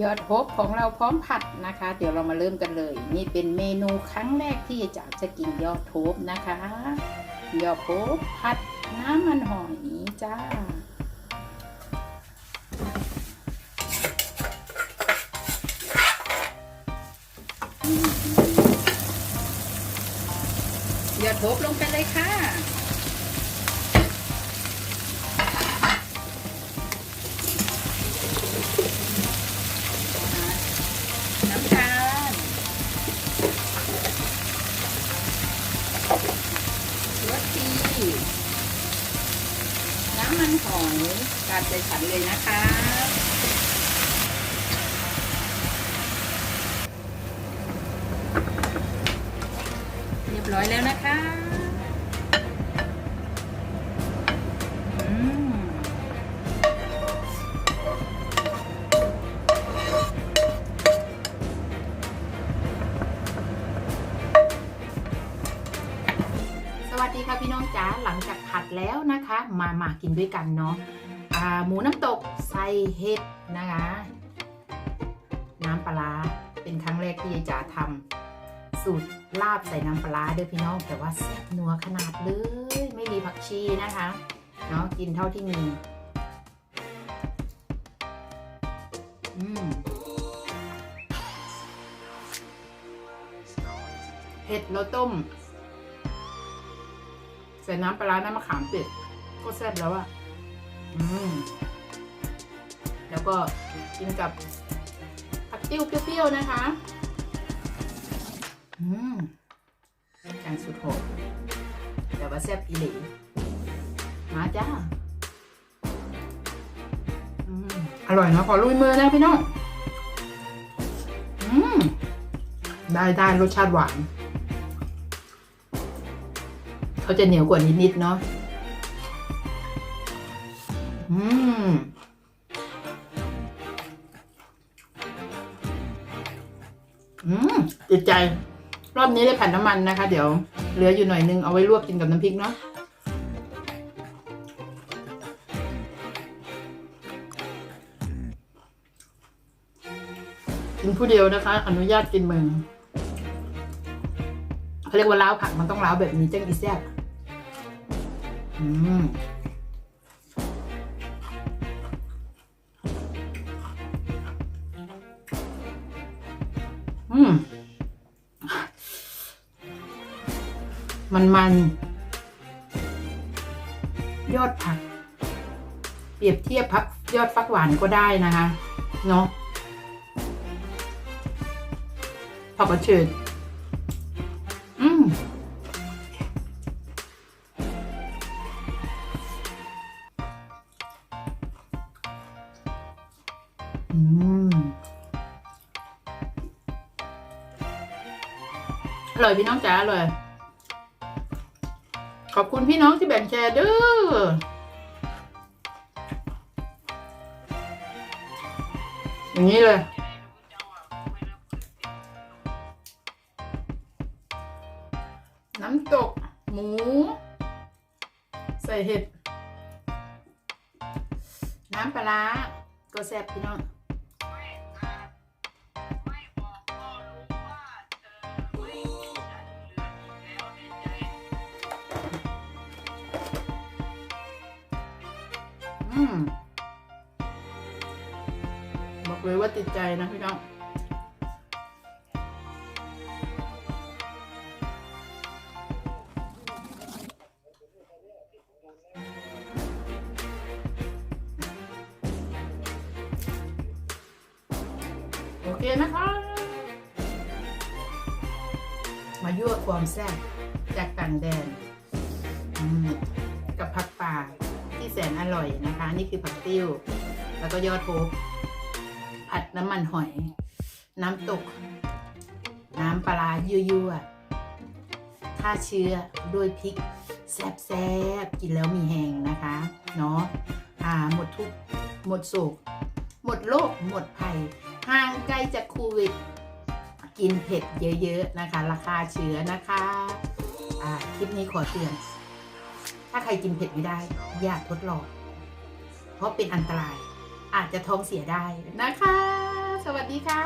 ยอดฮบของเราพร้อมผัดนะคะ เดี๋ยวเรามาเริ่มกันเลย นี่เป็นเมนูครั้งแรกที่จะจะกินยอดฮบนะคะ ยอดฮบผัดน้ำมันหอยจ้ายอดฮบลงไปเลยค่ะำมันหอยการใจฉันเลยนะคะ เรียบร้อยแล้วนะคะ หลังจากผัดแล้วนะคะ มามากินด้วยกันเนาะหมูน้ำตกใส่เห็ดนะคะ น้ำปลาเป็นครั้งแรกที่ยายจ๋าทำสูตรลาบใส่น้ำปลาร้าเด้อพี่น้อง แต่ว่าแซ่บนัวขนาดเลย ไม่มีผักชีนะคะเนาะกินเท่าที่มีอืมเห็ดเราต้ม ใส่น้ำปลาร้าน้ำมะขามเปียกก็แซ่บแล้วอะอืมแล้วก็กินกับผักติ้วเปรี้ยวๆนะคะ อืมจานสุดโหดแต่ว่าแซ่บอีหลีมาจ้า อืมอร่อยเนอะขอลุยมือนะพี่น้อง อืม ได้ได้รสชาติหวาน เขาจะเหนียวกว่านิดๆเนาะอืมอืมติดใจ รอบนี้ได้ผัดน้ำมันนะคะ เดี๋ยวเหลืออยู่หน่อยนึง เอาไว้ลวกกินกับน้ำพริกเนาะกินผู้เดียวนะคะ อนุญาตกินมึง เขาเรียกว่าล้าวผักมันต้องล้าวแบบนี้จังอีแซ่บอืมอืมมันมัน ยอดผัก เปรียบเทียบพักยอดฟักหวานก็ได้นะคะ เนาะผักกระเฉด อร่อยพี่น้องจ๋าอร่อยขอบคุณพี่น้องที่แบ่งแชร์เด้ออย่างนี้เลยน้ำตก หมู ใส่เห็ด น้ำปลาร้าก็แซ่บพี่น้อง บอกเลยว่าติดใจนะพี่น้องโอเคนะคะมายั่วความแซ่บจากต่างแดนกับผักป่า แสนอร่อยนะคะ นี่คือผักติ้ว แล้วก็ยอดโฮปผัดน้ำมันหอย น้ำตก น้ำปลาร้ายั่วๆฆ่าเชื้อด้วยพริก แซ่บๆ กินแล้วมีแหงนะคะ เนาะอ่าหมดทุกหมดโศก หมดโรคหมดภัยห่างไกลจากโควิด กินเผ็ดเยอะ ๆ นะคะราคาเชื้อนะคะ คลิปนี้ขอเตือน ถ้าใครกินเผ็ดไม่ได้ อย่าทดลอง เพราะเป็นอันตราย อาจจะท้องเสียได้นะคะ สวัสดีค่ะ